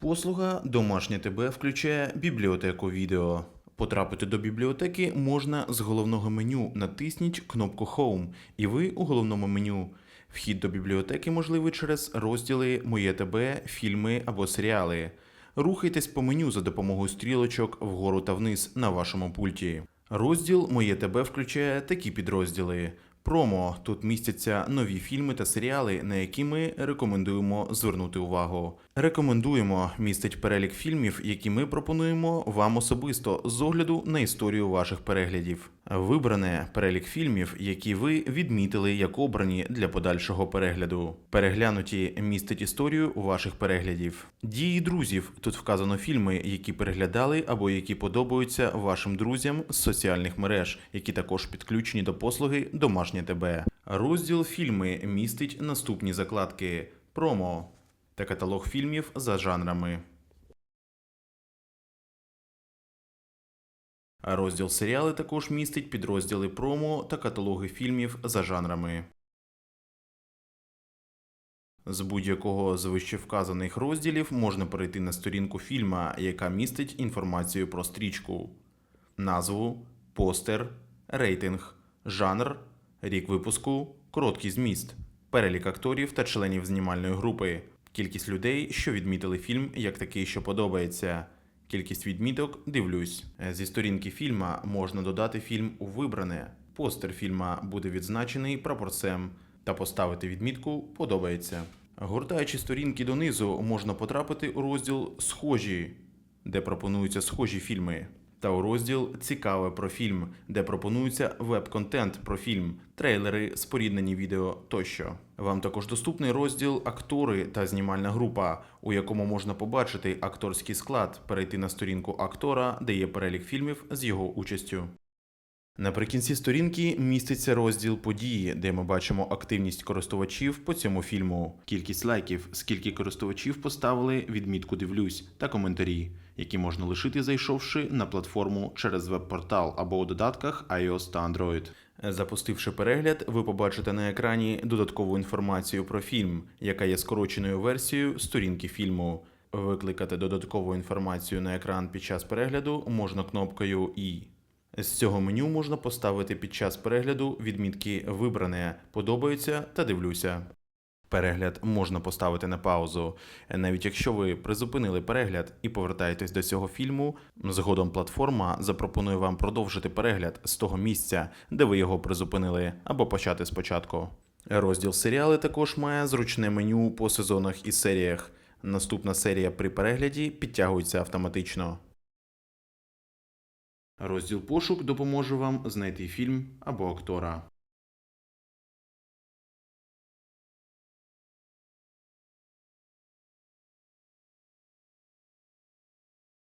Послуга Домашнє ТБ включає бібліотеку відео. Потрапити до бібліотеки можна з головного меню. Натисніть кнопку Home, і ви у головному меню. Вхід до бібліотеки можливий через розділи Моє ТБ, фільми або серіали. Рухайтесь по меню за допомогою стрілочок вгору та вниз на вашому пульті. Розділ Моє ТБ включає такі підрозділи. Промо тут містяться нові фільми та серіали, на які ми рекомендуємо звернути увагу. Рекомендуємо містить перелік фільмів, які ми пропонуємо вам особисто з огляду на історію ваших переглядів. Вибране перелік фільмів, які ви відмітили як обрані для подальшого перегляду. Переглянуті містить історію ваших переглядів. Дії друзів тут вказано фільми, які переглядали або які подобаються вашим друзям з соціальних мереж, які також підключені до послуги Домашнє ТБ. Розділ фільми містить наступні закладки: промо та каталог фільмів за жанрами. Розділ серіали також містить підрозділи промо та каталоги фільмів за жанрами. З будь-якого з вищевказаних розділів можна перейти на сторінку фільма, яка містить інформацію про стрічку, назву, постер, рейтинг, жанр, рік випуску, короткий зміст, перелік акторів та членів знімальної групи, кількість людей, що відмітили фільм як такий, що подобається. Кількість відміток дивлюсь. Зі сторінки фільма можна додати фільм у вибране. Постер фільма буде відзначений прапорцем та поставити відмітку подобається. Гортаючи сторінки донизу, можна потрапити у розділ Схожі, де пропонуються схожі фільми, та у розділ Цікаве про фільм, де пропонується веб-контент про фільм, трейлери, споріднені відео тощо. Вам також доступний розділ Актори та знімальна група, у якому можна побачити акторський склад, перейти на сторінку актора, де є перелік фільмів з його участю. Наприкінці сторінки міститься розділ події, де ми бачимо активність користувачів по цьому фільму, кількість лайків, скільки користувачів поставили відмітку дивлюсь та коментарі, які можна лишити, зайшовши на платформу через веб-портал або у додатках iOS та Android. Запустивши перегляд, ви побачите на екрані додаткову інформацію про фільм, яка є скороченою версією сторінки фільму. Викликати додаткову інформацію на екран під час перегляду можна кнопкою І. З цього меню можна поставити під час перегляду відмітки Вибране, подобається та дивлюся. Перегляд можна поставити на паузу. Навіть якщо ви призупинили перегляд і повертаєтесь до цього фільму, згодом платформа запропонує вам продовжити перегляд з того місця, де ви його призупинили, або почати спочатку. Розділ серіали також має зручне меню по сезонах і серіях. Наступна серія при перегляді підтягується автоматично. Розділ пошук допоможе вам знайти фільм або актора.